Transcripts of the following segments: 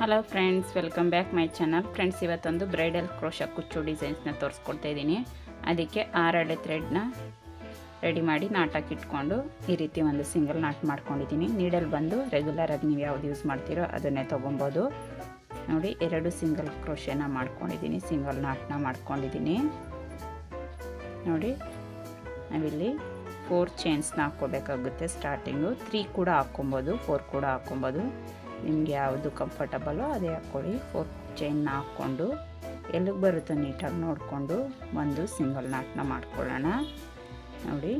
Hello friends welcome back my channel friends ಇವತ್ತೊಂದು bridal crochet ಕುಚ್ಚು ಡಿಸೈನ್ಸ್ನ ತೋರಿಸ್ಕೊಡ್ತಾ ಇದ್ದೀನಿ. ಅದಕ್ಕೆ ಆರಳೆ ಥ್ರೆಡ್ನ ರೆಡಿ ಮಾಡಿ ನಾಟಕ್ಕೆ ಇಟ್ಕೊಂಡು ಈ ರೀತಿ ಒಂದು ಸಿಂಗಲ್ ನಾಟ್ ಮಾಡ್ಕೊಂಡಿದ್ದೀನಿ. ನೀಡಲ್ ಬಂದು ರೆಗ್ಯುಲರಾಗಿ ನೀವು ಯಾವ್ದು ಯೂಸ್ ಮಾಡ್ತೀರೋ ಅದನ್ನೇ ತೊಗೊಬೋದು. ನೋಡಿ, ಎರಡು ಸಿಂಗಲ್ ಕ್ರೋಶನ ಮಾಡ್ಕೊಂಡಿದ್ದೀನಿ. ಸಿಂಗಲ್ ನಾಟ್ನ ಮಾಡ್ಕೊಂಡಿದ್ದೀನಿ. ನೋಡಿ, ನಾವಿಲ್ಲಿ ಫೋರ್ ಚೈನ್ಸ್ನ ಹಾಕ್ಕೋಬೇಕಾಗುತ್ತೆ ಸ್ಟಾರ್ಟಿಂಗು ತ್ರೀ ಕೂಡ ಹಾಕ್ಕೊಬೋದು ಫೋರ್ ಕೂಡ ಹಾಕ್ಕೊಬೋದು. ನಿಮಗೆ ಯಾವುದು ಕಂಫರ್ಟಬಲೋ ಅದೇ ಹಾಕ್ಕೊಳ್ಳಿ. ಫೋರ್ ಚೈನ್ನ ಹಾಕ್ಕೊಂಡು ಎಲ್ಲಿಗೆ ಬರುತ್ತೋ ನೀಟಾಗಿ ನೋಡಿಕೊಂಡು ಒಂದು ಸಿಂಗಲ್ ನಾಟ್ನ ಮಾಡ್ಕೊಳ್ಳೋಣ. ನೋಡಿ,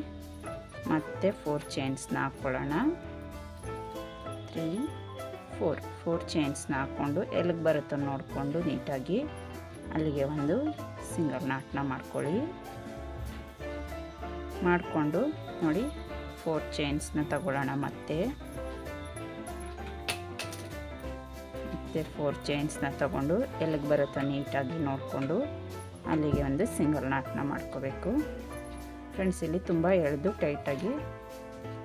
ಮತ್ತೆ ಫೋರ್ ಚೈನ್ಸ್ನ ಹಾಕ್ಕೊಳ್ಳೋಣ. ತ್ರೀ ಫೋರ್ ಫೋರ್ ಚೈನ್ಸ್ನ ಹಾಕ್ಕೊಂಡು ಎಲ್ಲಿಗೆ ಬರುತ್ತೋ ನೋಡಿಕೊಂಡು ನೀಟಾಗಿ ಅಲ್ಲಿಗೆ ಒಂದು ಸಿಂಗಲ್ ನಾಟ್ನ ಮಾಡ್ಕೊಳ್ಳಿ. ಮಾಡಿಕೊಂಡು ನೋಡಿ ಫೋರ್ ಚೈನ್ಸ್ನ ತಗೊಳ್ಳೋಣ ಮತ್ತೆ. ಮತ್ತೆ ಫೋರ್ ಚೈನ್ಸ್ನ ತಗೊಂಡು, ಎಲ್ಲಿಗೆ ಬರುತ್ತೋ ನೀಟಾಗಿ ನೋಡಿಕೊಂಡು, ಅಲ್ಲಿಗೆ ಒಂದು ಸಿಂಗಲ್ ನಾಟ್ನ ಮಾಡ್ಕೋಬೇಕು. ಫ್ರೆಂಡ್ಸ್ ಇಲ್ಲಿ ತುಂಬ ಎಳೆದು ಟೈಟಾಗಿ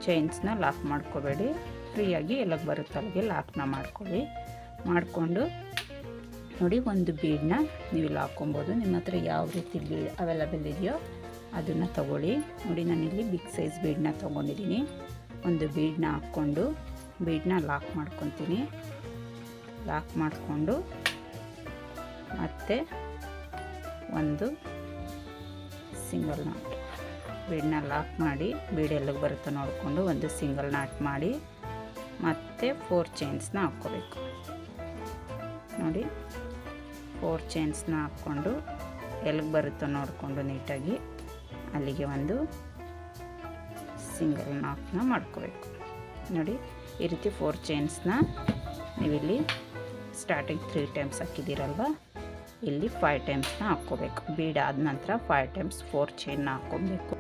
ಚೈನ್ಸ್ನ ಲಾಕ್ ಮಾಡ್ಕೋಬೇಡಿ. ಫ್ರೀಯಾಗಿ ಎಲ್ಲಿಗೆ ಬರುತ್ತೋ ಅಲ್ಲಿಗೆ ಲಾಕ್ನ ಮಾಡ್ಕೊಳ್ಳಿ. ಮಾಡಿಕೊಂಡು, ನೋಡಿ ಒಂದು ಬೀಡನ್ನ ನೀವು ಇಲ್ಲಿ ಹಾಕ್ಕೊಬೋದು. ನಿಮ್ಮ ಹತ್ರ ಯಾವ ರೀತಿ ಬೀಡ್ ಅವೈಲಬಲ್ ಇದೆಯೋ ಅದನ್ನು ತಗೊಳ್ಳಿ. ನೋಡಿ ನಾನಿಲ್ಲಿ ಬಿಗ್ ಸೈಜ್ ಬೀಡನ್ನ ತೊಗೊಂಡಿದ್ದೀನಿ. ಒಂದು ಬೀಡನ್ನ ಹಾಕ್ಕೊಂಡು ಬೀಡನ್ನ ಲಾಕ್ ಮಾಡ್ಕೊತೀನಿ. ಲಾಕ್ ಮಾಡಿಕೊಂಡು ಮತ್ತೆ ಒಂದು ಸಿಂಗಲ್ ನಾಟ್. ಬೀಡನ್ನ ಲಾಕ್ ಮಾಡಿ, ಬೀಡ್ ಎಲ್ಲಿಗೆ ಬರುತ್ತೋ ನೋಡಿಕೊಂಡು ಒಂದು ಸಿಂಗಲ್ ನಾಟ್ ಮಾಡಿ, ಮತ್ತೆ ಫೋರ್ ಚೈನ್ಸ್ನ ಹಾಕ್ಕೋಬೇಕು. ನೋಡಿ, ಫೋರ್ ಚೈನ್ಸ್ನ ಹಾಕ್ಕೊಂಡು ಎಲ್ಲಿಗೆ ಬರುತ್ತೋ ನೋಡಿಕೊಂಡು ನೀಟಾಗಿ ಅಲ್ಲಿಗೆ ಒಂದು ಸಿಂಗಲ್ ನಾಕ್ನ ಮಾಡ್ಕೋಬೇಕು. ನೋಡಿ, ಈ ರೀತಿ ಫೋರ್ ಚೈನ್ಸ್ನ ನೀವಿಲ್ಲಿ ಸ್ಟಾರ್ಟಿಂಗ್ ತ್ರೀ ಟೈಮ್ಸ್ ಹಾಕಿದ್ದೀರಲ್ವ? ಇಲ್ಲಿ ಫೈವ್ ಟೈಮ್ಸ್ನ ಹಾಕ್ಕೋಬೇಕು. ಬೀಡ್ ಆದ ನಂತರ ಫೈವ್ ಟೈಮ್ಸ್ ಫೋರ್ ಚೈನ್ನ ಹಾಕ್ಕೊಬೇಕು.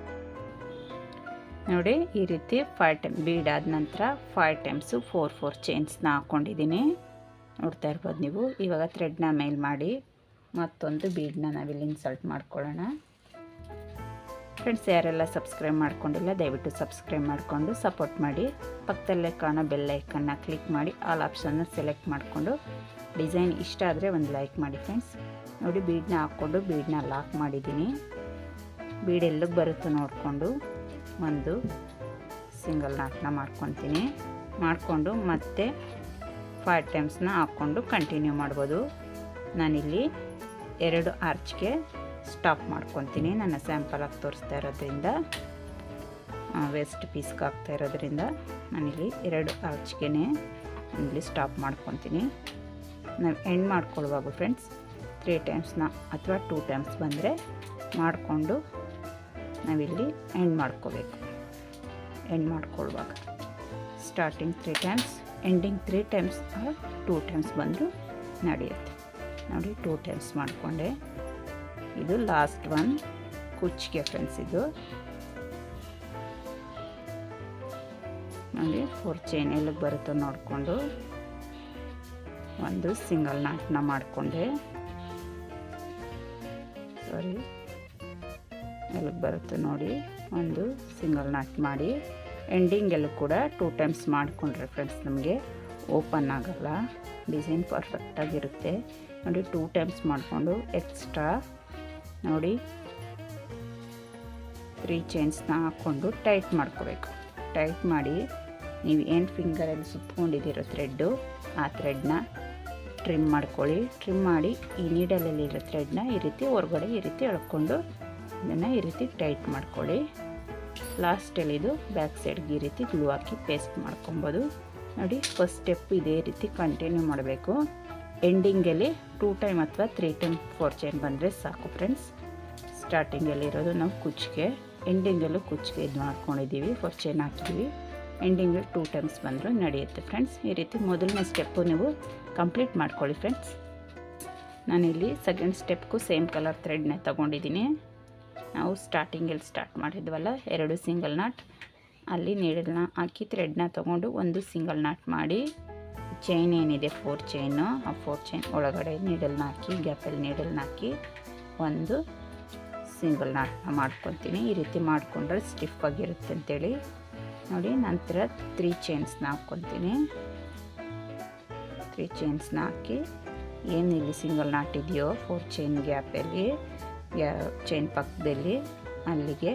ನೋಡಿ, ಈ ರೀತಿ ಫೈವ್ ಟೈಮ್ ಬೀಡ್ ಆದ ನಂತರ ಫೈವ್ ಟೈಮ್ಸು ಫೋರ್ ಫೋರ್ ಚೈನ್ಸ್ನ ಹಾಕ್ಕೊಂಡಿದ್ದೀನಿ. ನೋಡ್ತಾ ಇರ್ಬೋದು ನೀವು. ಇವಾಗ ಥ್ರೆಡ್ನ ಮೇಲ್ ಮಾಡಿ ಮತ್ತೊಂದು ಬೀಡನ್ನ ನಾವಿಲ್ಲಿ ಇನ್ಸಲ್ಟ್ ಮಾಡ್ಕೊಳ್ಳೋಣ. ಫ್ರೆಂಡ್ಸ್ ಯಾರೆಲ್ಲ ಸಬ್ಸ್ಕ್ರೈಬ್ ಮಾಡ್ಕೊಂಡಿಲ್ಲ, ದಯವಿಟ್ಟು ಸಬ್ಸ್ಕ್ರೈಬ್ ಮಾಡಿಕೊಂಡು ಸಪೋರ್ಟ್ ಮಾಡಿ. ಪಕ್ಕದಲ್ಲೇ ಕಾಣೋ ಬೆಲ್ ಐಕನ್ನ ಕ್ಲಿಕ್ ಮಾಡಿ ಆಲ್ ಆಪ್ಷನ್ನ ಸೆಲೆಕ್ಟ್ ಮಾಡಿಕೊಂಡು. ಡಿಸೈನ್ ಇಷ್ಟ ಆದರೆ ಒಂದು ಲೈಕ್ ಮಾಡಿ ಫ್ರೆಂಡ್ಸ್ ನೋಡಿ ಬೀಡನ್ನ ಹಾಕ್ಕೊಂಡು ಬೀಡನ್ನ ಲಾಕ್ ಮಾಡಿದ್ದೀನಿ. ಬೀಡ್ ಎಲ್ಲಿಗೆ ಬರುತ್ತೋ ನೋಡಿಕೊಂಡು ಒಂದು ಸಿಂಗಲ್ ನಾಟ್ನ ಮಾಡ್ಕೊತೀನಿ. ಮಾಡಿಕೊಂಡು ಮತ್ತೆ ಫೈವ್ ಟೈಮ್ಸ್ನ ಹಾಕ್ಕೊಂಡು ಕಂಟಿನ್ಯೂ ಮಾಡ್ಬೋದು. ನಾನಿಲ್ಲಿ ಎರಡು ಆರ್ಚ್ಗೆ ಸ್ಟಾಪ್ ಮಾಡ್ಕೊತೀನಿ. ನನ್ನ ಸ್ಯಾಂಪಲಾಗಿ ತೋರಿಸ್ತಾ ಇರೋದ್ರಿಂದ ವೇಸ್ಟ್ ಪೀಸ್ಗೆ ಹಾಕ್ತಾ ಇರೋದ್ರಿಂದ ನಾನಿಲ್ಲಿ ಎರಡು ಆರ್ಚ್ಗೆ ಇಲ್ಲಿ ಸ್ಟಾಪ್ ಮಾಡ್ಕೊತೀನಿ. ನಾವು ಎಂಡ್ ಮಾಡ್ಕೊಳ್ಳುವಾಗ ಫ್ರೆಂಡ್ಸ್ ತ್ರೀ ಟೈಮ್ಸ್ನ ಅಥವಾ ಟೂ ಟೈಮ್ಸ್ ಬಂದರೆ ಮಾಡಿಕೊಂಡು ನಾವಿಲ್ಲಿ ಎಂಡ್ ಮಾಡ್ಕೋಬೇಕು. End ಮಾಡ್ಕೊಳ್ಳುವಾಗ starting three times ending three times two times ಬಂದರೂ ನಡೆಯುತ್ತೆ. ನೋಡಿ ಟೂ ಟೈಮ್ಸ್ ಮಾಡಿಕೊಂಡೆ. ಇದು ಲಾಸ್ಟ್ ಒನ್ ಕುಚ್ಚಿಗೆ ಫ್ರೆಂಡ್ಸ್ ಇದು. ನೋಡಿ ಫೋರ್ ಚೈನ್ ಎಲ್ಲಿಗೆ ಬರುತ್ತೋ ನೋಡಿಕೊಂಡು. ಒಂದು ಸಿಂಗಲ್ ನಾಟ್ನ ಮಾಡಿಕೊಂಡೆ. ಸಾರಿ ಎಲ್ಲಿಗೆ ಬರುತ್ತೆ ನೋಡಿ. ಒಂದು ಸಿಂಗಲ್ ನಾಟ್ ಮಾಡಿ. ಎಂಡಿಂಗೆಲ್ಲೂ ಕೂಡ ಟೂ ಟೈಮ್ಸ್ ಮಾಡಿಕೊಂಡ್ರೆ ಫ್ರೆಂಡ್ಸ್ ನಮಗೆ ಓಪನ್ ಆಗೋಲ್ಲ. ಡಿಸೈನ್ ಪರ್ಫೆಕ್ಟಾಗಿರುತ್ತೆ ನೋಡಿ ಟೂ ಟೈಮ್ಸ್ ಮಾಡಿಕೊಂಡು ಎಕ್ಸ್ಟ್ರಾ ನೋಡಿ. ತ್ರೀ ಚೈನ್ಸ್ನ ಹಾಕ್ಕೊಂಡು ಟೈಟ್ ಮಾಡ್ಕೋಬೇಕು. ಟೈಟ್ ಮಾಡಿ ನೀವು ಏನು ಫಿಂಗರಲ್ಲಿ ಸುತ್ಕೊಂಡಿದ್ದೀರೋ ಥ್ರೆಡ್ಡು ಆ ಥ್ರೆಡ್ನ ಟ್ರಿಮ್ ಮಾಡ್ಕೊಳ್ಳಿ. ಟ್ರಿಮ್ ಮಾಡಿ ಈ ನೀಡಲಲ್ಲಿರೋ ಥ್ರೆಡ್ನ ಈ ರೀತಿ ಹೊರಗಡೆ ಈ ರೀತಿ ಎಳ್ಕೊಂಡು ಇದನ್ನು ಈ ರೀತಿ ಟೈಟ್ ಮಾಡ್ಕೊಳ್ಳಿ. ಲಾಸ್ಟಲ್ಲಿ ಇದು ಬ್ಯಾಕ್ ಸೈಡ್ಗೆ ಈ ರೀತಿ ಗ್ಲೂ ಹಾಕಿ ಪೇಸ್ಟ್ ಮಾಡ್ಕೊಬೋದು. ನೋಡಿ ಫಸ್ಟ್ ಸ್ಟೆಪ್ ಇದೇ ರೀತಿ ಕಂಟಿನ್ಯೂ ಮಾಡಬೇಕು. ಎಂಡಿಂಗಲ್ಲಿ ಟೂ ಟೈಮ್ ಅಥವಾ ತ್ರೀ ಟೈಮ್ ಫೋರ್ ಚೈನ್ ಬಂದರೆ ಸಾಕು ಫ್ರೆಂಡ್ಸ್ ಸ್ಟಾರ್ಟಿಂಗಲ್ಲಿ ಇರೋದು ನಾವು ಕುಚ್ಚಿಗೆ ಎಂಡಿಂಗಲ್ಲೂ ಕುಚ್ಚಿಗೆ ಇದು ಮಾಡ್ಕೊಂಡಿದ್ದೀವಿ ಫೋರ್ ಚೈನ್ ಹಾಕಿದ್ದೀವಿ. ಎಂಡಿಂಗಲ್ಲಿ ಟೂ ಟೈಮ್ಸ್ ಬಂದರೂ ನಡೆಯುತ್ತೆ ಫ್ರೆಂಡ್ಸ್ ಈ ರೀತಿ ಮೊದಲನೇ ಸ್ಟೆಪ್ಪು ನೀವು ಕಂಪ್ಲೀಟ್ ಮಾಡ್ಕೊಳ್ಳಿ ಫ್ರೆಂಡ್ಸ್ ನಾನಿಲ್ಲಿ ಸೆಕೆಂಡ್ ಸ್ಟೆಪ್ಗೂ ಸೇಮ್ ಕಲರ್ ಥ್ರೆಡ್ನೇ ತೊಗೊಂಡಿದ್ದೀನಿ. ನಾವು ಸ್ಟಾರ್ಟಿಂಗಲ್ಲಿ ಸ್ಟಾರ್ಟ್ ಮಾಡಿದ್ವಲ್ಲ, ಎರಡು ಸಿಂಗಲ್ ನಾಟ್ ಅಲ್ಲಿ ನೀಡಲ್ನ ಹಾಕಿ ಥ್ರೆಡ್ನ ತೊಗೊಂಡು ಒಂದು ಸಿಂಗಲ್ ನಾಟ್ ಮಾಡಿ. ಚೈನ್ ಏನಿದೆ ಫೋರ್ ಚೈನು ಆ ಫೋರ್ ಚೈನ್ ಒಳಗಡೆ ನೀಡಲ್ನ ಹಾಕಿ ಗ್ಯಾಪಲ್ಲಿ ನೀಡಲ್ನ ಹಾಕಿ ಒಂದು ಸಿಂಗಲ್ ನಾಟ್ನ ಮಾಡ್ಕೊತೀನಿ. ಈ ರೀತಿ ಮಾಡಿಕೊಂಡ್ರೆ ಸ್ಟಿಫ್ ಆಗಿರುತ್ತೆ ಅಂತೇಳಿ. ನೋಡಿ, ನಂತರ ತ್ರೀ ಚೈನ್ಸ್ನ ಹಾಕ್ಕೊತೀನಿ. ತ್ರೀ ಚೈನ್ಸ್ನ ಹಾಕಿ, ಏನು ಇಲ್ಲಿ ಸಿಂಗಲ್ ನಾಟ್ ಇದೆಯೋ ಫೋರ್ ಚೈನ್ ಗ್ಯಾಪಲ್ಲಿ ಗ್ಯಾ ಚೈನ್ ಪಕ್ಕದಲ್ಲಿ, ಅಲ್ಲಿಗೆ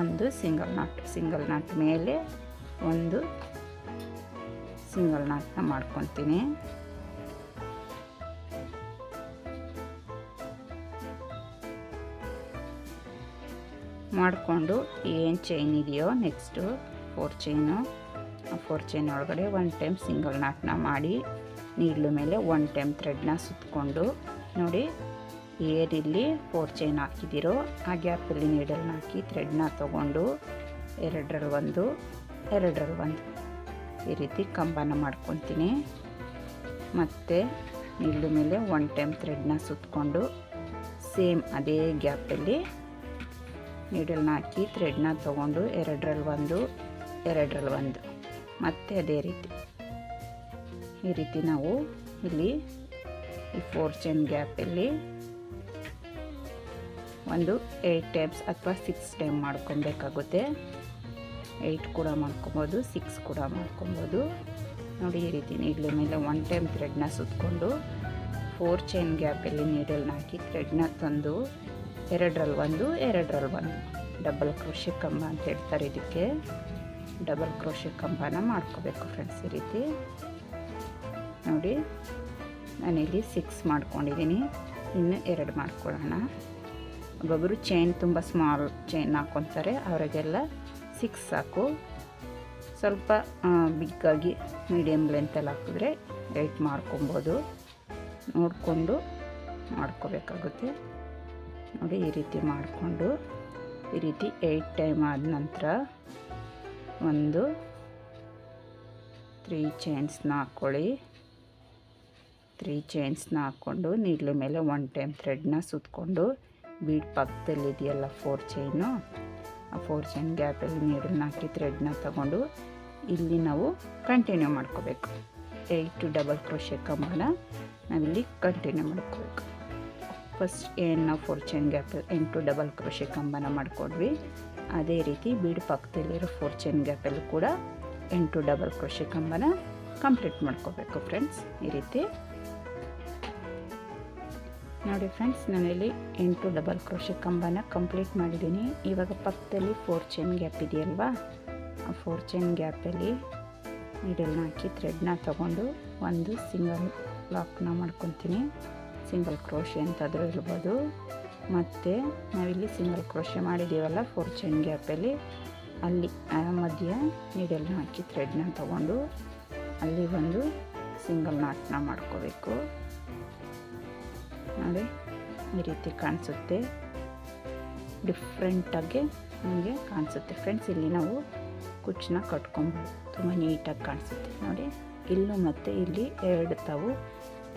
ಒಂದು ಸಿಂಗಲ್ ನಾಟ್ ಸಿಂಗಲ್ ನಾಟ್ ಮೇಲೆ ಒಂದು ಸಿಂಗಲ್ ನಾಟ್ನ ಮಾಡ್ಕೊತೀನಿ ಮಾಡಿಕೊಂಡು ಏನು ಚೈನ್ ಇದೆಯೋ ನೆಕ್ಸ್ಟು ಫೋರ್ ಚೈನು ಆ ಫೋರ್ ಚೈನ್ ಒಳಗಡೆ ಒನ್ ಟೈಮ್ ಸಿಂಗಲ್ ನಾಟ್ನ ಮಾಡಿ ನೀಡ್ಲು ಮೇಲೆ ಒನ್ ಟೈಮ್ ಥ್ರೆಡ್ನ ಸುತ್ತಕೊಂಡು ನೋಡಿ ಏನಿಲ್ಲಿ ಫೋರ್ ಚೈನ್ ಹಾಕಿದ್ದೀರೋ ಆ ಗ್ಯಾಪಲ್ಲಿ ನೀಡಲ್ನ ಹಾಕಿ ಥ್ರೆಡ್ನ ತೊಗೊಂಡು ಎರಡರಲ್ಲಿ ಒಂದು ಎರಡರಲ್ಲಿ ಒಂದು. ಈ ರೀತಿ ಕಂಬನ ಮಾಡ್ಕೊತೀನಿ. ಮತ್ತು ನಿಲ್ಲು ಮೇಲೆ ಒನ್ ಟೈಮ್ ಥ್ರೆಡ್ನ ಸುತ್ತಕೊಂಡು ಸೇಮ್ ಅದೇ ಗ್ಯಾಪಲ್ಲಿ ನೀಡಲ್ನ ಹಾಕಿ ಥ್ರೆಡ್ನ ತೊಗೊಂಡು ಎರಡರಲ್ಲಿ ಒಂದು ಎರಡರಲ್ಲಿ ಒಂದು. ಮತ್ತೆ ಅದೇ ರೀತಿ. ಈ ರೀತಿ ನಾವು ಇಲ್ಲಿ ಈ ಫೋರ್ ಚೈನ್ ಗ್ಯಾಪಲ್ಲಿ ಒಂದು ಏಯ್ಟ್ ಟೈಮ್ಸ್ ಅಥವಾ ಸಿಕ್ಸ್ ಟೈಮ್ ಮಾಡ್ಕೊಬೇಕಾಗುತ್ತೆ. ಏಯ್ಟ್ ಕೂಡ ಮಾಡ್ಕೊಬೋದು, ಸಿಕ್ಸ್ ಕೂಡ ಮಾಡ್ಕೊಬೋದು. ನೋಡಿ ಈ ರೀತಿ ನೀಡ್ಲ ಮೇಲೆ ಒನ್ ಟೈಮ್ ಥ್ರೆಡ್ನ ಸುತ್ತಕೊಂಡು ಫೋರ್ ಚೈನ್ ಗ್ಯಾಪಲ್ಲಿ ನೀಡಲ್ನ ಹಾಕಿ ಥ್ರೆಡ್ನ ತಂದು ಎರಡರಲ್ಲಿ ಒಂದು ಎರಡರಲ್ಲಿ ಒಂದು ಡಬಲ್ ಕ್ರೋಶೆ ಕಂಬ ಅಂತ ಹೇಳ್ತಾರೆ ಇದಕ್ಕೆ. ಡಬಲ್ ಕ್ರೋಶೆ ಕಂಬನ ಮಾಡ್ಕೋಬೇಕು ಫ್ರೆಂಡ್ಸ್ ಈ ರೀತಿ. ನೋಡಿ, ನಾನಿಲ್ಲಿ ಸಿಕ್ಸ್ ಮಾಡ್ಕೊಂಡಿದ್ದೀನಿ ಇನ್ನು ಎರಡು ಮಾಡ್ಕೊಳ್ಳೋಣ. ಒಬ್ಬೊಬ್ಬರು ಚೈನ್ ತುಂಬ ಸ್ಮಾಲ್ ಚೈನ್ ಹಾಕ್ಕೊತಾರೆ ಅವರಿಗೆಲ್ಲ ಸಿಕ್ಸ್ ಸಾಕು. ಸ್ವಲ್ಪ ಬಿಗ್ಗಾಗಿ ಮೀಡಿಯಮ್ ಲೆಂತಲ್ಲಿ ಹಾಕಿದ್ರೆ ಏಟ್ ಮಾಡ್ಕೊಬೋದು. ನೋಡಿಕೊಂಡು ಮಾಡ್ಕೋಬೇಕಾಗುತ್ತೆ. ನೋಡಿ, ಈ ರೀತಿ ಮಾಡಿಕೊಂಡು, ಈ ರೀತಿ ಏಯ್ಟ್ ಟೈಮ್ ಆದ ನಂತರ ಒಂದು ತ್ರೀ ಚೈನ್ಸ್ನ ಹಾಕ್ಕೊಳ್ಳಿ ತ್ರೀ ಚೈನ್ಸ್ನ ಹಾಕ್ಕೊಂಡು ನೀಡ್ಲ ಮೇಲೆ ಒನ್ ಟೈಮ್ ಥ್ರೆಡ್ನ ಸುತ್ತಕೊಂಡು ಬೀಡ್ ಪಕ್ಕದಲ್ಲಿದೆಯಲ್ಲ ಫೋರ್ ಚೈನು ಆ ಫೋರ್ ಚೈನ್ ಗ್ಯಾಪಲ್ಲಿ ನೀರನ್ನು ಹಾಕಿ ಥ್ರೆಡ್ನ ತಗೊಂಡು ಇಲ್ಲಿ ನಾವು ಕಂಟಿನ್ಯೂ ಮಾಡ್ಕೋಬೇಕು. ಏಯ್ಟ್ ಡಬಲ್ ಕ್ರೋಶೆ ಕಂಬನ ನಾವಿಲ್ಲಿ ಕಂಟಿನ್ಯೂ ಮಾಡ್ಕೋಬೇಕು. ಫಸ್ಟ್ ಏನು ನಾವು ಫೋರ್ ಚೈನ್ ಗ್ಯಾಪ್ ಎಂಟು ಡಬಲ್ ಕ್ರೋಶೆ ಕಂಬನ ಮಾಡ್ಕೊಂಡ್ವಿ, ಅದೇ ರೀತಿ ಬೀಡ್ ಪಕ್ಕದಲ್ಲಿರೋ ಫೋರ್ ಚೈನ್ ಗ್ಯಾಪಲ್ಲಿ ಕೂಡ ಎಂಟು ಡಬಲ್ ಕ್ರೋಶೆ ಕಂಬನ ಕಂಪ್ಲೀಟ್ ಮಾಡ್ಕೋಬೇಕು ಫ್ರೆಂಡ್ಸ್ ಈ ರೀತಿ ನೋಡಿ ಫ್ರೆಂಡ್ಸ್, ನಾನಿಲ್ಲಿ ಎಂಟು ಡಬಲ್ ಕ್ರೋಶೆ ಕಂಬನ ಕಂಪ್ಲೀಟ್ ಮಾಡಿದ್ದೀನಿ. ಇವಾಗ ಪಕ್ಕದಲ್ಲಿ ಫೋರ್ ಚೈನ್ ಗ್ಯಾಪ್ ಇದೆಯಲ್ವಾ? ಆ ಫೋರ್ ಚೈನ್ ಗ್ಯಾಪಲ್ಲಿ ನೀಡಲ್ನ ಹಾಕಿ ಥ್ರೆಡ್ನ ತಗೊಂಡು ಒಂದು ಸಿಂಗಲ್ ಲಾಕ್ನ ಮಾಡ್ಕೊತೀನಿ. ಸಿಂಗಲ್ ಕ್ರೋಶೆ ಅಂತಾದರೂ ಇರ್ಬೋದು. ಮತ್ತು ನಾವಿಲ್ಲಿ ಸಿಂಗಲ್ ಕ್ರೋಶೆ ಮಾಡಿದ್ದೀವಲ್ಲ ಫೋರ್ ಚೈನ್ ಗ್ಯಾಪಲ್ಲಿ ಅಲ್ಲಿ. ಆ ಮಧ್ಯ ನೀಡಲ್ನ ಹಾಕಿ ಥ್ರೆಡ್ನ ತಗೊಂಡು ಅಲ್ಲಿ ಒಂದು ಸಿಂಗಲ್ ನಾಟ್ನ ಮಾಡ್ಕೋಬೇಕು. ನೋಡಿ, ಈ ರೀತಿ ಕಾಣಿಸುತ್ತೆ. ಡಿಫ್ರೆಂಟಾಗಿ ನಮಗೆ ಕಾಣಿಸುತ್ತೆ. ಫ್ರೆಂಡ್ಸ್ ಇಲ್ಲಿ ನಾವು ಕುಚ್ಚನ್ನ ಕಟ್ಕೊಬೋದು. ತುಂಬ ನೀಟಾಗಿ ಕಾಣಿಸುತ್ತೆ. ನೋಡಿ, ಇಲ್ಲೂ ಮತ್ತು ಇಲ್ಲಿ ಎರಡು ತಾವು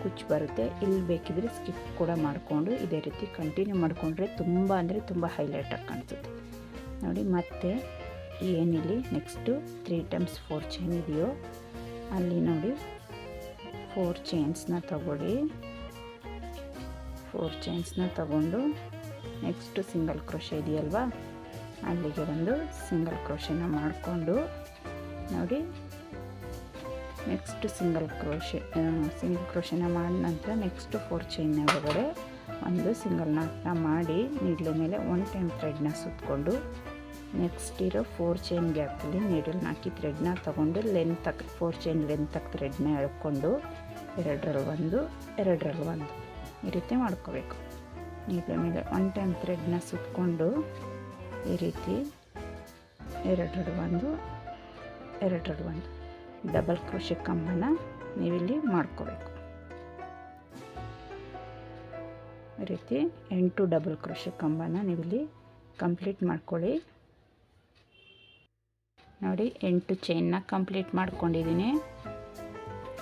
ಕುಚ್ಚು ಬರುತ್ತೆ. ಇಲ್ಲಿ ಬೇಕಿದ್ರೆ ಸ್ಕಿಪ್ ಕೂಡ ಮಾಡಿಕೊಂಡು ಇದೇ ರೀತಿ ಕಂಟಿನ್ಯೂ ಮಾಡಿಕೊಂಡ್ರೆ ತುಂಬ ಅಂದರೆ ತುಂಬ ಹೈಲೈಟಾಗಿ ಕಾಣಿಸುತ್ತೆ. ನೋಡಿ, ಮತ್ತೆ ಏನಿಲ್ಲಿ next three times four chain ಇದೆಯೋ, ಅಲ್ಲಿ ನೋಡಿ ಫೋರ್ ಚೈನ್ಸ್ನ ತಗೊಳ್ಳಿ. ಫೋರ್ ಚೈನ್ಸ್ನ ತಗೊಂಡು ನೆಕ್ಸ್ಟು ಸಿಂಗಲ್ ಕ್ರೋಶೆ ಇದೆಯಲ್ವಾ? ಅಲ್ಲಿಗೆ ಒಂದು ಸಿಂಗಲ್ ಕ್ರೋಶೆನ ಮಾಡಿಕೊಂಡು ನೋಡಿ ನೆಕ್ಸ್ಟ್ ಸಿಂಗಲ್ ಕ್ರೋಶೆ ಸಿಂಗಲ್ ಕ್ರೋಶೆನ ಮಾಡಿದ ನಂತರ ನೆಕ್ಸ್ಟು ಫೋರ್ ಚೈನ್ನ ಒಳಗಡೆ ಒಂದು ಸಿಂಗಲ್ ನಾಟ್ನ ಮಾಡಿ ನೀಡ್ಲ ಮೇಲೆ ಒನ್ ಟೈಮ್ ಥ್ರೆಡ್ನ ಸುತ್ತಕೊಂಡು ನೆಕ್ಸ್ಟ್ ಇರೋ ಫೋರ್ ಚೈನ್ ಗ್ಯಾಪಲ್ಲಿ ನೀಡಲ್ನ ಹಾಕಿ ಥ್ರೆಡ್ನ ತೊಗೊಂಡು ಲೆಂತ್ ಫೋರ್ ಚೈನ್ ಲೆಂತ್ ಥ್ರೆಡ್ನ ಎಳ್ಕೊಂಡು ಎರಡರಲ್ಲಿ ಒಂದು ಎರಡರಲ್ಲಿ ಒಂದು. ಈ ರೀತಿ ಮಾಡ್ಕೋಬೇಕು. ಈಗ ಮೇಲೆ ಒನ್ ಟೈಮ್ ಥ್ರೆಡ್ನ ಸುತ್ತಕೊಂಡು ಈ ರೀತಿ ಎರಡೆರಡು ಒಂದು ಎರಡೆರಡು ಒಂದು ಡಬಲ್ ಕೃಷಿ ಕಂಬನ ನೀವಿಲ್ಲಿ ಮಾಡ್ಕೋಬೇಕು. ಈ ರೀತಿ ಎಂಟು ಡಬಲ್ ಕೃಷಿ ಕಂಬನ ನೀವಿಲ್ಲಿ ಕಂಪ್ಲೀಟ್ ಮಾಡ್ಕೊಳ್ಳಿ. ನೋಡಿ, ಎಂಟು ಚೈನ್ನ ಕಂಪ್ಲೀಟ್ ಮಾಡ್ಕೊಂಡಿದ್ದೀನಿ.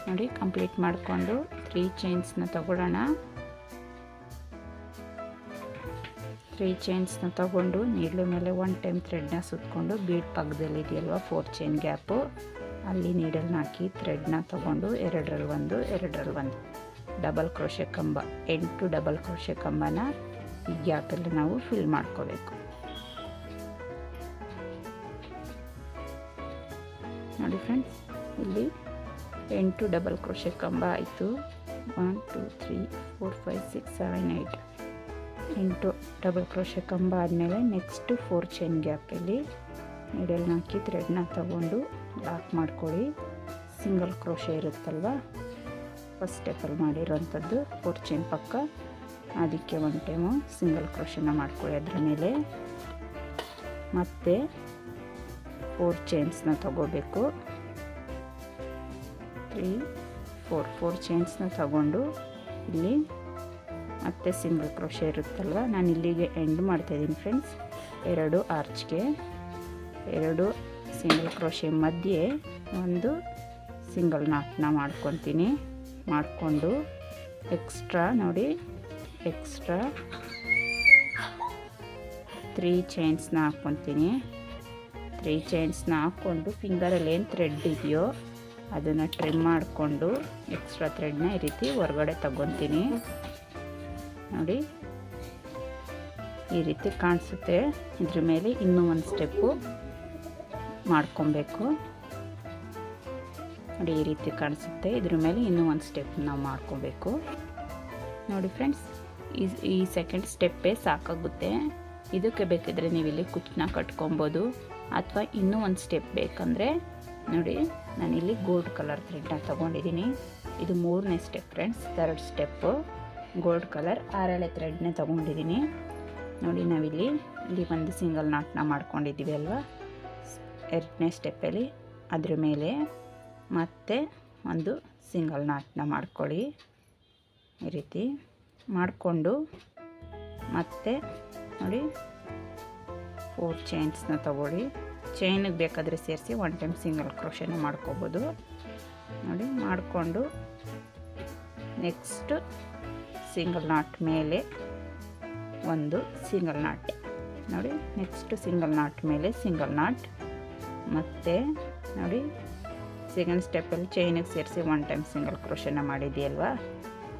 ನೋಡಿ ಕಂಪ್ಲೀಟ್ ಮಾಡಿಕೊಂಡು ತ್ರೀ ಚೈನ್ಸ್ನ ತಗೊಳ್ಳೋಣ. ತ್ರೀ ಚೈನ್ಸ್ನ ತಗೊಂಡು ನೀಡ್ಲು ಮೇಲೆ ಒನ್ ಟೈಮ್ ಥ್ರೆಡ್ನ ಸುತ್ತಕೊಂಡು ಬೀಡ್ ಪಕ್ಕದಲ್ಲಿ ಇದೆಯಲ್ವ? ಫೋರ್ ಚೈನ್ ಗ್ಯಾಪು ಅಲ್ಲಿ ನೀಡಲ್ನ ಹಾಕಿ ಥ್ರೆಡ್ನ ತಗೊಂಡು ಎರಡರಲ್ಲಿ ಒಂದು ಎರಡರಲ್ಲಿ ಒಂದು. ಡಬಲ್ ಕ್ರೋಶೆ ಕಂಬ. ಎಂಟು ಡಬಲ್ ಕ್ರೋಶೆ ಕಂಬನ ಈ ಗ್ಯಾಪಲ್ಲಿ ನಾವು ಫಿಲ್ ಮಾಡ್ಕೋಬೇಕು. ನೋಡಿ ಫ್ರೆಂಡ್ಸ್ ಇಲ್ಲಿ ಎಂಟು ಡಬಲ್ ಕ್ರೋಶೆ ಕಂಬ ಆಯಿತು. One two three four five six seven eight ಎಂಟು ಡಬಲ್ ಕ್ರೋಶೆ ಕಂಬ ಆದಮೇಲೆ ನೆಕ್ಸ್ಟು ಫೋರ್ ಚೈನ್ ಗ್ಯಾಪಲ್ಲಿ ನೀಡಲ್ನ ಹಾಕಿ ಥ್ರೆಡ್ನ ತಗೊಂಡು ಲಾಕ್ ಮಾಡ್ಕೊಳ್ಳಿ. ಸಿಂಗಲ್ ಕ್ರೋಶೆ ಇರುತ್ತಲ್ವ? ಫಸ್ಟ್ ಸ್ಟೆಪಲ್ಲಿ ಮಾಡಿರೋಂಥದ್ದು ಫೋರ್ ಚೈನ್ ಪಕ್ಕ. ಅದಕ್ಕೆ ಒನ್ ಟೈಮು ಸಿಂಗಲ್ ಕ್ರೋಶನ ಮಾಡ್ಕೊಳ್ಳಿ ಅದ್ರ ಮೇಲೆ. ಮತ್ತು ಫೋರ್ ಚೈನ್ಸ್ನ ತಗೋಬೇಕು. ತ್ರೀ ಫೋರ್ ಫೋರ್ ಚೈನ್ಸ್ನ ತಗೊಂಡು ಇಲ್ಲಿ ಮತ್ತೆ ಸಿಂಗಲ್ ಕ್ರೋಶೆ ಇರುತ್ತಲ್ವ? ನಾನು ಇಲ್ಲಿಗೆ ಎಂಡ್ ಮಾಡ್ತಾಯಿದ್ದೀನಿ ಫ್ರೆಂಡ್ಸ್ ಎರಡು ಆರ್ಚ್ಗೆ ಎರಡು ಸಿಂಗಲ್ ಕ್ರೋಶೆ ಮಧ್ಯೆ ಒಂದು ಸಿಂಗಲ್ ನಾಟ್ನ ಮಾಡ್ಕೊತೀನಿ. ಮಾಡಿಕೊಂಡು ಎಕ್ಸ್ಟ್ರಾ ನೋಡಿ ಎಕ್ಸ್ಟ್ರಾ ತ್ರೀ ಚೈನ್ಸ್ನ ಹಾಕ್ಕೊತೀನಿ. ತ್ರೀ ಚೈನ್ಸ್ನ ಹಾಕ್ಕೊಂಡು ಫಿಂಗರಲ್ಲಿ ಏನು ಥ್ರೆಡ್ ಇದೆಯೋ ಅದನ್ನು ಟ್ರಿಮ್ ಮಾಡಿಕೊಂಡು ಎಕ್ಸ್ಟ್ರಾ ಥ್ರೆಡ್ನ ಈ ರೀತಿ ಹೊರಗಡೆ ತಗೊತೀನಿ. ನೋಡಿ. ಈ ರೀತಿ ಕಾಣಿಸುತ್ತೆ. ಇದ್ರ ಮೇಲೆ ಇನ್ನೂ ಒಂದು ಸ್ಟೆಪ್ಪು ಮಾಡ್ಕೊಬೇಕು. ನೋಡಿ, ಈ ರೀತಿ ಕಾಣಿಸುತ್ತೆ. ಇದ್ರ ಮೇಲೆ ಇನ್ನೂ ಒಂದು ಸ್ಟೆಪ್ ನಾವು ಮಾಡ್ಕೊಬೇಕು. ನೋಡಿ ಫ್ರೆಂಡ್ಸ್, ಈ ಈ ಸೆಕೆಂಡ್ ಸ್ಟೆಪ್ಪೇ ಸಾಕಾಗುತ್ತೆ. ಇದಕ್ಕೆ ಬೇಕಿದ್ರೆ ನೀವು ಇಲ್ಲಿ ಕುಚ್ಚನ್ನ ಕಟ್ಕೊಬೋದು. ಅಥವಾ ಇನ್ನೂ ಒಂದು ಸ್ಟೆಪ್ ಬೇಕಂದರೆ, ನೋಡಿ, ನಾನಿಲ್ಲಿ ಗೋಲ್ಡ್ ಕಲರ್ ಥ್ರೆಡ್ನ ತೊಗೊಂಡಿದ್ದೀನಿ. ಇದು ಮೂರನೇ step friends, third step. Gold colour, ಆರಳೆ ಥ್ರೆಡ್ನೇ ತೊಗೊಂಡಿದ್ದೀನಿ. ನೋಡಿ ನಾವಿಲ್ಲಿ ಇಲ್ಲಿ ಒಂದು ಸಿಂಗಲ್ ನಾಟ್ನ ಮಾಡ್ಕೊಂಡಿದ್ದೀವಿ ಅಲ್ವಾ? ಎರಡನೇ ಸ್ಟೆಪ್ಪಲ್ಲಿ ಅದ್ರ ಮೇಲೆ ಮತ್ತೆ ಒಂದು ಸಿಂಗಲ್ ನಾಟ್ನ ಮಾಡ್ಕೊಳ್ಳಿ. ಈ ರೀತಿ ಮಾಡಿಕೊಂಡು ಮತ್ತೆ ನೋಡಿ ಫೋರ್ ಚೈನ್ಸ್ನ ತಗೊಳ್ಳಿ. ಚೈನಿಗೆ ಬೇಕಾದರೆ ಸೇರಿಸಿ ಒನ್ ಟೈಮ್ ಸಿಂಗಲ್ ಕ್ರೋಶನ ಮಾಡ್ಕೋಬೋದು. ನೋಡಿ ಮಾಡಿಕೊಂಡು ನೆಕ್ಸ್ಟ್ ಸಿಂಗಲ್ ನಾಟ್ ಮೇಲೆ ಒಂದು ಸಿಂಗಲ್ ನಾಟ್. ನೋಡಿ ನೆಕ್ಸ್ಟ್ ಸಿಂಗಲ್ ನಾಟ್ ಮೇಲೆ ಸಿಂಗಲ್ ನಾಟ್. ಮತ್ತು ನೋಡಿ ಸೆಕೆಂಡ್ ಸ್ಟೆಪ್ಪಲ್ಲಿ ಚೈನಿಗೆ ಸೇರಿಸಿ ಒನ್ ಟೈಮ್ ಸಿಂಗಲ್ ಕ್ರೋಶನ ಮಾಡಿದೆಯಲ್ವಾ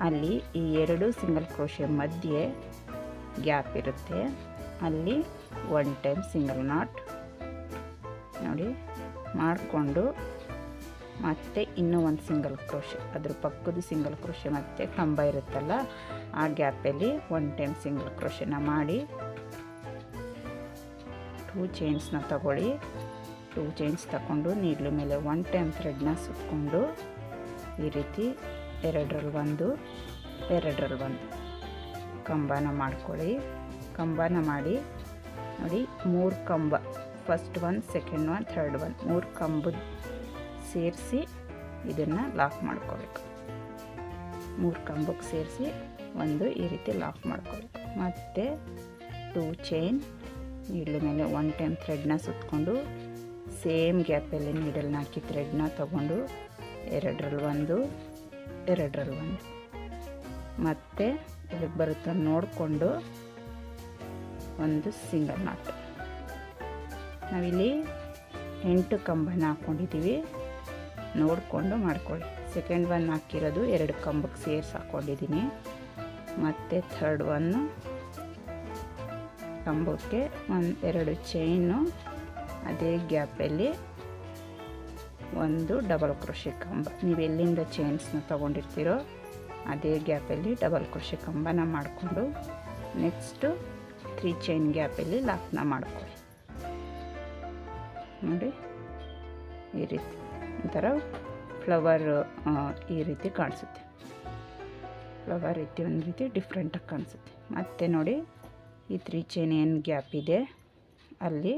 ಅಲ್ಲಿ ಈ ಎರಡು ಸಿಂಗಲ್ ಕ್ರೋಶೆ ಮಧ್ಯೆ ಗ್ಯಾಪ್ ಇರುತ್ತೆ. ಅಲ್ಲಿ ಒನ್ ಟೈಮ್ ಸಿಂಗಲ್ ನಾಟ್. ನೋಡಿ, ಮಾಡಿಕೊಂಡು ಮತ್ತೆ ಇನ್ನೂ ಒಂದು ಸಿಂಗಲ್ ಕ್ರೋಶೆ ಅದ್ರ ಪಕ್ಕದ ಸಿಂಗಲ್ ಕ್ರೋಶೆ ಮತ್ತು ಕಂಬ ಇರುತ್ತಲ್ಲ, ಆ ಗ್ಯಾಪಲ್ಲಿ ಒನ್ ಟೈಮ್ ಸಿಂಗಲ್ ಕ್ರೋಶೆನ ಮಾಡಿ ಟೂ ಚೈನ್ಸ್ನ ತಗೊಳ್ಳಿ. ಟೂ ಚೈನ್ಸ್ ತಗೊಂಡು ನೀಡ್ಲ ಮೇಲೆ ಒನ್ ಟೈಮ್ ಥ್ರೆಡ್ನ ಸುತ್ತಕೊಂಡು ಈ ರೀತಿ ಎರಡರಲ್ಲಿ ಒಂದು ಎರಡರಲ್ಲಿ ಒಂದು ಕಂಬನ ಮಾಡ್ಕೊಳ್ಳಿ. ಕಂಬನ ಮಾಡಿ, ನೋಡಿ ಮೂರು ಕಂಬ first one second one third one ಮೂರು ಕಂಬದ ಸೇರಿಸಿ ಇದನ್ನು ಲಾಕ್ ಮಾಡ್ಕೋಬೇಕು. ಮೂರು ಕಂಬಕ್ಕೆ ಸೇರಿಸಿ ಒಂದು ಈ ರೀತಿ ಲಾಕ್ ಮಾಡ್ಕೋಬೇಕು. ಮತ್ತು ಟೂ ಚೈನ್ ನೀಡ್ಲ ಮೇಲೆ ಒನ್ ಟೈಮ್ ಥ್ರೆಡ್ನ ಸುತ್ತಕೊಂಡು ಸೇಮ್ ಗ್ಯಾಪಲ್ಲಿ ನೀಡಲ್ನ ಹಾಕಿ ಥ್ರೆಡ್ನ ತಗೊಂಡು ಎರಡರಲ್ಲಿ ಒಂದು ಎರಡರಲ್ಲಿ ಒಂದು. ಮತ್ತು ಇದಕ್ಕೆ ಬರುತ್ತೆ ನೋಡಿಕೊಂಡು ಒಂದು ಸಿಂಗಲ್ ನಾಟ್ ನಾವಿಲ್ಲಿ ಎಂಟು ಕಂಬನ ಹಾಕ್ಕೊಂಡಿದ್ದೀವಿ ನೋಡಿಕೊಂಡು ಮಾಡ್ಕೊಳ್ಳಿ. ಸೆಕೆಂಡ್ ಒನ್ ಹಾಕಿರೋದು ಎರಡು ಕಂಬಕ್ಕೆ ಸೇರಿಸಿ ಹಾಕ್ಕೊಂಡಿದ್ದೀನಿ ಮತ್ತು ಥರ್ಡ್ ಒನ್ನು ಕಂಬಕ್ಕೆ ಒಂದು ಎರಡು ಚೈನು ಅದೇ ಗ್ಯಾಪಲ್ಲಿ ಒಂದು ಡಬಲ್ ಕೃಷಿ ಕಂಬ. ನೀವು ಎಲ್ಲಿಂದ ಚೈನ್ಸ್ನ ತೊಗೊಂಡಿರ್ತೀರೋ ಅದೇ ಗ್ಯಾಪಲ್ಲಿ ಡಬಲ್ ಕೃಷಿ ಕಂಬನ ಮಾಡಿಕೊಂಡು ನೆಕ್ಸ್ಟು ತ್ರೀ ಚೈನ್ ಗ್ಯಾಪಲ್ಲಿ ಲಾಕ್ನ ಮಾಡ್ಕೊಳ್ಳಿ. ನೋಡಿ ಈ ರೀತಿ. ಒಂಥರ ಫ್ಲವರ್ ಈ ರೀತಿ ಕಾಣಿಸುತ್ತೆ. ಫ್ಲವರ್ ರೀತಿ ಒಂದು ರೀತಿ ಡಿಫ್ರೆಂಟಾಗಿ ಕಾಣಿಸುತ್ತೆ. ಮತ್ತು ನೋಡಿ, ಈ ತ್ರೀ ಚೈನ್ ಏನು ಗ್ಯಾಪ್ ಇದೆ. ಅಲ್ಲಿ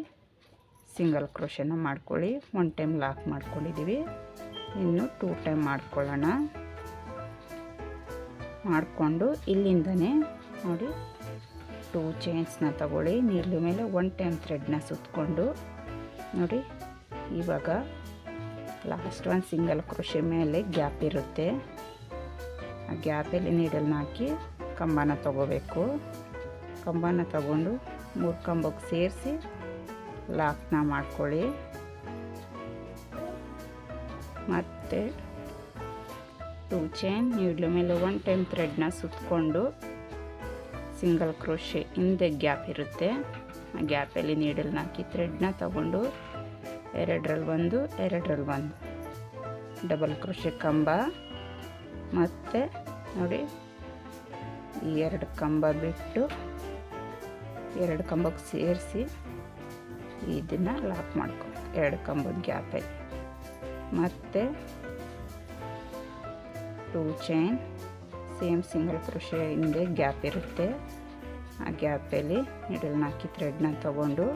ಸಿಂಗಲ್ ಕ್ರೋಶನ ಮಾಡ್ಕೊಳ್ಳಿ. ಒನ್ ಟೈಮ್ ಲಾಕ್ ಮಾಡ್ಕೊಂಡಿದ್ದೀವಿ. ಇನ್ನು ಟೂ ಟೈಮ್ ಮಾಡ್ಕೊಳ್ಳೋಣ. ಮಾಡಿಕೊಂಡು ಇಲ್ಲಿಂದನೇ ನೋಡಿ ಟೂ ಚೈನ್ಸ್ನ ತಗೊಳ್ಳಿ. ನೀರ್ಲಿ ಮೇಲೆ ಒನ್ ಟೈಮ್ ಥ್ರೆಡ್ನ ಸುತ್ತಕೊಂಡು ನೋಡಿ, ಇವಾಗ ಲಾಸ್ಟ್ ಒಂದು ಸಿಂಗಲ್ ಕ್ರೋಶೆ ಮೇಲೆ ಗ್ಯಾಪ್ ಇರುತ್ತೆ. ಆ ಗ್ಯಾಪಲ್ಲಿ ನೀಡಲ್ನ ಹಾಕಿ ಕಂಬನ ತಗೋಬೇಕು. ಕಂಬನ ತಗೊಂಡು ಮೂರು ಕಂಬಕ್ಕೆ ಸೇರಿಸಿ ಲಾಕ್ನ ಮಾಡ್ಕೊಳ್ಳಿ. ಮತ್ತು ಟೂ ಚೈನ್ ನೀಡ್ಲ ಮೇಲೆ ಒನ್ ಟೈಮ್ ಥ್ರೆಡ್ನ ಸುತ್ತಕೊಂಡು ಸಿಂಗಲ್ ಕ್ರೋಶೆ ಹಿಂದೆ ಗ್ಯಾಪ್ ಇರುತ್ತೆ. ಆ ಗ್ಯಾಪಲ್ಲಿ ನೀಡಲ್ನ ಹಾಕಿ ಥ್ರೆಡ್ನ ತಗೊಂಡು ಎರಡರಲ್ಲಿ ಒಂದು ಎರಡರಲ್ಲಿ ಒಂದು. ಡಬಲ್ ಕೃಷಿ ಕಂಬ. ಮತ್ತು ನೋಡಿ, ಈ ಎರಡು ಕಂಬ ಬಿಟ್ಟು ಎರಡು ಕಂಬಕ್ಕೆ ಸೇರಿಸಿ ಇದನ್ನು ಲಾಕ್ ಮಾಡ್ಕೊ ಎರಡು ಕಂಬದ ಗ್ಯಾಪಲ್ಲಿ ಮತ್ತು ಟೂ ಚೈನ್ ಸೇಮ್ ಸಿಂಗಲ್ ಕೃಷಿ ಹಿಂದೆ ಗ್ಯಾಪ್ ಇರುತ್ತೆ. ಆ ಗ್ಯಾಪಲ್ಲಿ ನಿಡಲ್ನ ಹಾಕಿ ಥ್ರೆಡ್ನ ತಗೊಂಡು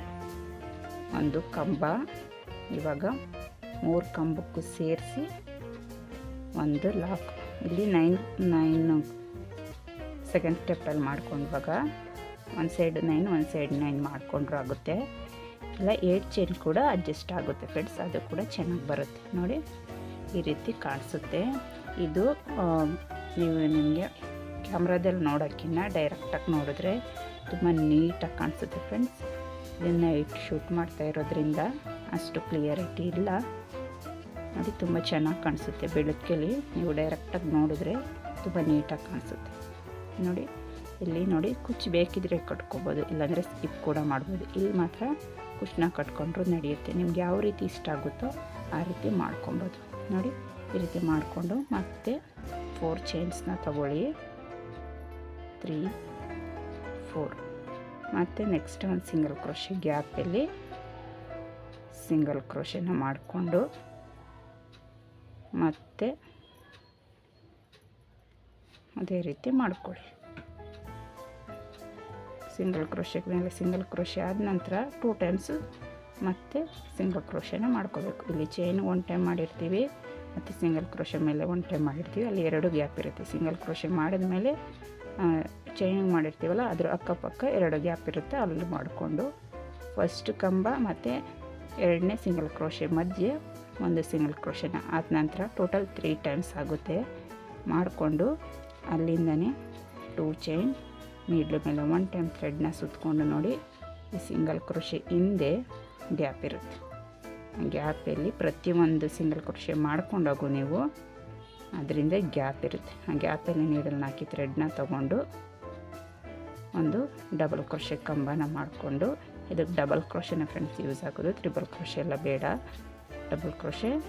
ಒಂದು ಕಂಬ. ಇವಾಗ ಮೂರು ಕಂಬಕ್ಕೂ ಸೇರಿಸಿ ಒಂದು ಲಾಕ್. ಇಲ್ಲಿ ನೈನ್ ನೈನ್ ಸೆಕೆಂಡ್ ಸ್ಟೆಪ್ಪಲ್ಲಿ ಮಾಡ್ಕೊಂಡಾಗ ಒಂದು ಸೈಡ್ ನೈನ್ ಒಂದು ಸೈಡ್ ನೈನ್ ಮಾಡಿಕೊಂಡ್ರೂ ಆಗುತ್ತೆ. ಇಲ್ಲ ಏಟ್ ಚೈನ್ ಕೂಡ ಅಡ್ಜಸ್ಟ್ ಆಗುತ್ತೆ ಫ್ರೆಂಡ್ಸ್ ಅದು ಕೂಡ ಚೆನ್ನಾಗಿ ಬರುತ್ತೆ. ನೋಡಿ, ಈ ರೀತಿ ಕಾಣಿಸುತ್ತೆ. ಇದು ನೀವು ನಿಮಗೆ ಕ್ಯಾಮ್ರಾದಲ್ಲಿ ನೋಡೋಕ್ಕಿಂತ ಡೈರೆಕ್ಟಾಗಿ ನೋಡಿದ್ರೆ ತುಂಬ ನೀಟಾಗಿ ಕಾಣಿಸುತ್ತೆ ಫ್ರೆಂಡ್ಸ್ ಇದನ್ನು ನೈಟ್ ಶೂಟ್ ಮಾಡ್ತಾ ಇರೋದ್ರಿಂದ ಅಷ್ಟು ಕ್ಲಿಯರಿಟಿ ಇಲ್ಲ. ನೋಡಿ ತುಂಬ ಚೆನ್ನಾಗಿ ಕಾಣಿಸುತ್ತೆ ಬೆಳಕಲ್ಲಿ ನೀವು ಡೈರೆಕ್ಟಾಗಿ ನೋಡಿದ್ರೆ ತುಂಬ ನೀಟಾಗಿ ಕಾಣಿಸುತ್ತೆ. ನೋಡಿ, ಇಲ್ಲಿ ನೋಡಿ, ಕುಚ್ಚು ಬೇಕಿದ್ರೆ ಕಟ್ಕೊಬೋದು, ಇಲ್ಲಾಂದರೆ ಸ್ಕಿಪ್ ಕೂಡ ಮಾಡ್ಬೋದು. ಇಲ್ಲಿ ಮಾತ್ರ ಕುಚ್ಚನ್ನ ಕಟ್ಕೊಂಡ್ರು ನಡೆಯುತ್ತೆ. ನಿಮ್ಗೆ ಯಾವ ರೀತಿ ಇಷ್ಟ ಆಗುತ್ತೋ ಆ ರೀತಿ ಮಾಡ್ಕೊಬೋದು. ನೋಡಿ, ಈ ರೀತಿ ಮಾಡಿಕೊಂಡು ಮತ್ತೆ ಫೋರ್ ಚೈನ್ಸ್ನ ತಗೊಳ್ಳಿ. ತ್ರೀ ಫೋರ್ ಮತ್ತು ನೆಕ್ಸ್ಟ್ ಒಂದು ಸಿಂಗಲ್ ಕ್ರೋಶಿ ಗ್ಯಾಪಲ್ಲಿ ಸಿಂಗಲ್ ಕ್ರೋಶೆನ ಮಾಡಿಕೊಂಡು ಮತ್ತೆ ಅದೇ ರೀತಿ ಮಾಡಿಕೊಳ್ಳಿ. ಸಿಂಗಲ್ ಕ್ರೋಶೆ ಮೇಲೆ ಸಿಂಗಲ್ ಕ್ರೋಶೆ ಆದ ನಂತರ ಟೂ ಟೈಮ್ಸು ಮತ್ತು ಸಿಂಗಲ್ ಕ್ರೋಶೆನ ಮಾಡ್ಕೋಬೇಕು. ಇಲ್ಲಿ ಚೈನ್ ಒನ್ ಟೈಮ್ ಮಾಡಿರ್ತೀವಿ, ಮತ್ತು ಸಿಂಗಲ್ ಕ್ರೋಶೆ ಮೇಲೆ ಒನ್ ಟೈಮ್ ಮಾಡಿರ್ತೀವಿ. ಅಲ್ಲಿ ಎರಡು ಗ್ಯಾಪ್ ಇರುತ್ತೆ. ಸಿಂಗಲ್ ಕ್ರೋಶೆ ಮಾಡಿದ ಮೇಲೆ ಚೈನಿಂಗ್ ಮಾಡಿರ್ತೀವಲ್ಲ, ಅದ್ರ ಅಕ್ಕಪಕ್ಕ ಎರಡು ಗ್ಯಾಪ್ ಇರುತ್ತೆ. ಅಲ್ಲಿ ಮಾಡಿಕೊಂಡು ಫಸ್ಟ್ ಕಂಬ ಮತ್ತು ಎರಡನೇ ಸಿಂಗಲ್ ಕ್ರೋಶೆ ಮಧ್ಯೆ ಒಂದು ಸಿಂಗಲ್ ಕ್ರೋಶೆನ ಆದ ನಂತರ ಟೋಟಲ್ ತ್ರೀ ಟೈಮ್ಸ್ ಆಗುತ್ತೆ. ಮಾಡಿಕೊಂಡು ಅಲ್ಲಿಂದನೇ ಟೂ ಚೈನ್ ನೀಡ್ಲು ಮೇಲೆ ಒನ್ ಟೈಮ್ ಥ್ರೆಡ್ನ ಸುತ್ತಕೊಂಡು ನೋಡಿ ಈ ಸಿಂಗಲ್ ಕ್ರೋಶೆ ಹಿಂದೆ ಗ್ಯಾಪ್ ಇರುತ್ತೆ. ಗ್ಯಾಪಲ್ಲಿ ಪ್ರತಿಯೊಂದು ಸಿಂಗಲ್ ಕ್ರೋಶೆ ಮಾಡ್ಕೊಂಡೋಗು ನೀವು ಅದರಿಂದ ಗ್ಯಾಪ್ ಇರುತ್ತೆ. ಆ ಗ್ಯಾಪಲ್ಲಿ ನೀಡಲ್ನ ಹಾಕಿ ಥ್ರೆಡ್ನ ತಗೊಂಡು ಒಂದು ಡಬಲ್ ಕ್ರೋಶೆ ಕಂಬನ ಮಾಡಿಕೊಂಡು ಇದಕ್ಕೆ ಡಬಲ್ ಕ್ರೋಶೆನ ಫ್ರೆಂಡ್ಸ್ ಯೂಸ್ ಆಗೋದು. ತ್ರಿಬಲ್ ಕ್ರೋಶೆ ಎಲ್ಲ ಬೇಡ. ಡಬಲ್ ಕ್ರೋಶೆ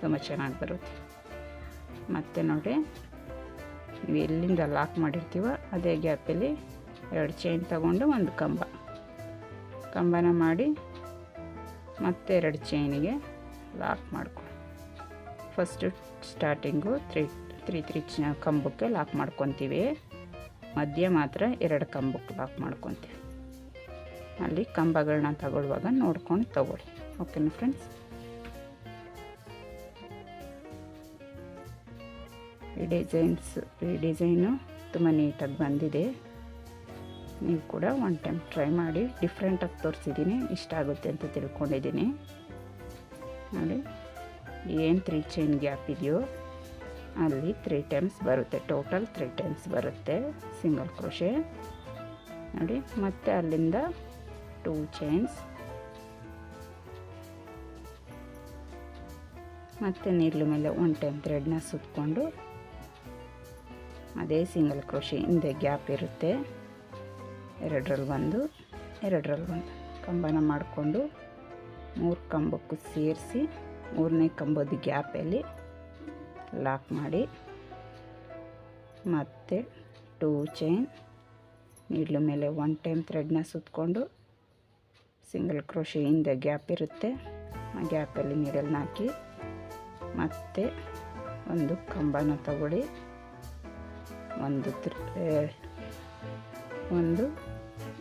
ತುಂಬ ಚೆನ್ನಾಗಿ ಬರುತ್ತೆ. ಮತ್ತು ನೋಡಿ, ನೀವು ಎಲ್ಲಿಂದ ಲಾಕ್ ಮಾಡಿರ್ತೀವೋ ಅದೇ ಗ್ಯಾಪಲ್ಲಿ ಎರಡು ಚೈನ್ ತಗೊಂಡು ಒಂದು ಕಂಬ. ಕಂಬನ ಮಾಡಿ ಮತ್ತೆ ಎರಡು ಚೈನಿಗೆ ಲಾಕ್ ಮಾಡ್ಕೊ. First starting three three three ಕಂಬಕ್ಕೆ ಲಾಕ್ ಮಾಡ್ಕೊತೀವಿ. ಮಧ್ಯೆ ಮಾತ್ರ ಎರಡು ಕಂಬಕ್ಕೆ ಲಾಕ್ ಮಾಡ್ಕೊತೀವಿ. ಅಲ್ಲಿ ಕಂಬಗಳನ್ನ ತಗೊಳ್ಳುವಾಗ ನೋಡ್ಕೊಂಡು ತಗೊಳ್ಳಿ. ಓಕೆನಾ ಫ್ರೆಂಡ್ಸ್ ಈ ಡಿಸೈನ್ಸ್ ಈ ಡಿಸೈನು ತುಂಬ ನೀಟಾಗಿ ಬಂದಿದೆ. ನೀವು ಕೂಡ ಒನ್ ಟೈಮ್ ಟ್ರೈ ಮಾಡಿ ಡಿಫ್ರೆಂಟಾಗಿ ತೋರಿಸಿದ್ದೀನಿ ಇಷ್ಟ ಆಗುತ್ತೆ ಅಂತ ತಿಳ್ಕೊಂಡಿದ್ದೀನಿ ನೋಡಿ, ಏನು ತ್ರೀ ಚೈನ್ ಗ್ಯಾಪ್ ಇದೆಯೋ, ಅಲ್ಲಿ ತ್ರೀ ಟೈಮ್ಸ್ ಬರುತ್ತೆ. ಟೋಟಲ್ ತ್ರೀ ಟೈಮ್ಸ್ ಬರುತ್ತೆ ಸಿಂಗಲ್ ಕ್ರೋಶೆ ನೋಡಿ, ಮತ್ತೆ ಅಲ್ಲಿಂದ ಟೂ ಚೈನ್ಸ್ ಮತ್ತು ನೀರ್ಲು ಮೇಲೆ ಒನ್ ಟೈಮ್ ಥ್ರೆಡ್ನ ಸುತ್ತಕೊಂಡು ಅದೇ ಸಿಂಗಲ್ ಕ್ರೋಶಿ ಹಿಂದೆ ಗ್ಯಾಪ್ ಇರುತ್ತೆ. ಎರಡರಲ್ಲಿ ಒಂದು ಎರಡರಲ್ಲಿ ಒಂದು. ಕಂಬನ ಮಾಡಿಕೊಂಡು ಮೂರು ಕಂಬಕ್ಕೂ ಸೇರಿಸಿ ಮೂರನೇ ಕಂಬದ ಗ್ಯಾಪಲ್ಲಿ ಲಾಕ್ ಮಾಡಿ ಮತ್ತು two chain needle one time time ಥ್ರೆಡ್ನ ಸುತ್ತಕೊಂಡು ಸಿಂಗಲ್ ಕ್ರೋಶಿಯಿಂದ ಗ್ಯಾಪ್ ಇರುತ್ತೆ. ಆ ಗ್ಯಾಪಲ್ಲಿ ನೀಡಲ್ನ ಹಾಕಿ ಮತ್ತೆ ಒಂದು ಕಂಬನ ತಗೊಳ್ಳಿ. ಒಂದು ಒಂದು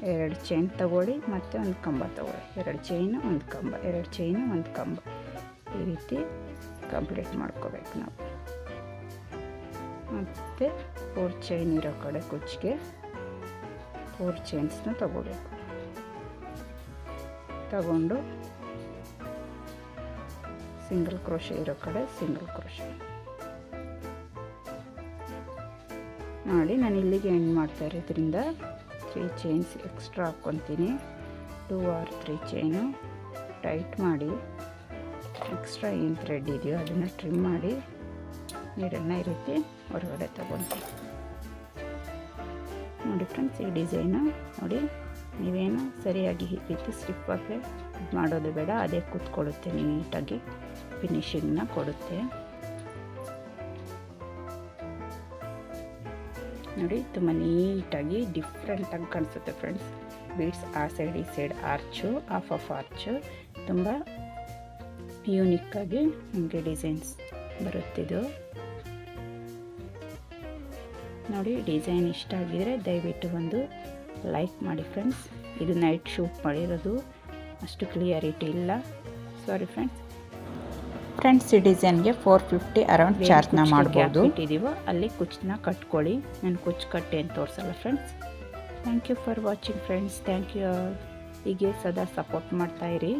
ಎರಡು ಚೈನ್ ತಗೊಳ್ಳಿ, ಮತ್ತು ಒಂದು ಕಂಬ ತಗೊಳ್ಳಿ. ಎರಡು ಚೈನು, ಒಂದು ಕಂಬ, ಎರಡು ಚೈನು, ಒಂದು ಕಂಬ. ಈ ರೀತಿ ಕಂಪ್ಲೀಟ್ ಮಾಡ್ಕೋಬೇಕು ನಾವು. ಮತ್ತು ಫೋರ್ ಚೈನ್ ಇರೋ ಕಡೆ ಕುಚ್ಚಿಗೆ ಫೋರ್ ಚೈನ್ಸ್ನ ತಗೋಬೇಕು ತಗೊಂಡು ಸಿಂಗಲ್ ಕ್ರೋಶೆ ಇರೋ ಕಡೆ ಸಿಂಗಲ್ ಕ್ರೋಶೆ. ಮಾಡಿ ನಾನು ಇಲ್ಲಿಗೆ ಎಂಡ್ ಮಾಡ್ತಾ ಇರೋದ್ರಿಂದ three chains extra ಹಾಕ್ಕೊತೀನಿ. Two or three chain tight ಮಾಡಿ ಎಕ್ಸ್ಟ್ರಾ ಏನು ಥ್ರೆಡ್ ಇದೆಯೋ ಅದನ್ನು ಟ್ರಿಮ್ ಮಾಡಿ ನೀರನ್ನು ಈ ರೀತಿ ಹೊರಗಡೆ ತಗೊತೀನಿ. ನೋಡಿ ಫ್ರೆಂಡ್ಸ್ ಈ ಡಿಸೈನು ನೋಡಿ. ನೀವೇನು ಸರಿಯಾಗಿ ಈ ರೀತಿ ಸ್ಟಿಫಾಗೆ ಇದು ಮಾಡೋದು ಬೇಡ, ಅದೇ ಕೂತ್ಕೊಳ್ಳುತ್ತೆ ನೀಟಾಗಿ ಫಿನಿಷಿಂಗ್ನ ಕೊಡುತ್ತೆ. ನೋಡಿ, ತುಂಬ ನೀಟಾಗಿ ಡಿಫ್ರೆಂಟಾಗಿ ಕಾಣಿಸುತ್ತೆ ಫ್ರೆಂಡ್ಸ್ ಬೀಡ್ಸ್ ಆ ಸೈಡ್ ಈ side arch of of arch ತುಂಬ ಯೂನಿಕ್ಕಾಗಿ ನಮಗೆ ಡಿಸೈನ್ಸ್ ಬರುತ್ತಿದ್ದು ನೋಡಿ ಡಿಸೈನ್ ಇಷ್ಟ ಆಗಿದರೆ ದಯವಿಟ್ಟು ಒಂದು ಲೈಕ್ ಮಾಡಿ ಫ್ರೆಂಡ್ಸ್. ಇದು ನೈಟ್ ಶೂಟ್ ಮಾಡಿರೋದು. ಅಷ್ಟು ಕ್ಲಿಯರಿಟಿ ಇಲ್ಲ. ಸಾರಿ ಫ್ರೆಂಡ್ಸ್ ಫ್ರೆಂಡ್ಸ್ ಈ ಡಿಸೈನ್ಗೆ ಫೋರ್ ಫಿಫ್ಟಿ ಅರೌಂಡ್ ಚಾರ್ಜ್ನ ಮಾಡ್ಬೋದು. ಇಟ್ಟಿದ್ದೀವೋ ಅಲ್ಲಿ ಕುಚ್ಚನ್ನ ಕಟ್ಕೊಳ್ಳಿ. ನಾನು ಕುಚ್ಚು ಕಟ್ಟೆ ಅಂತ ತೋರಿಸಲ್ಲ friends thank you for watching friends thank you ಹೀಗೆ ಸದಾ ಸಪೋರ್ಟ್ ಮಾಡ್ತಾಯಿರಿ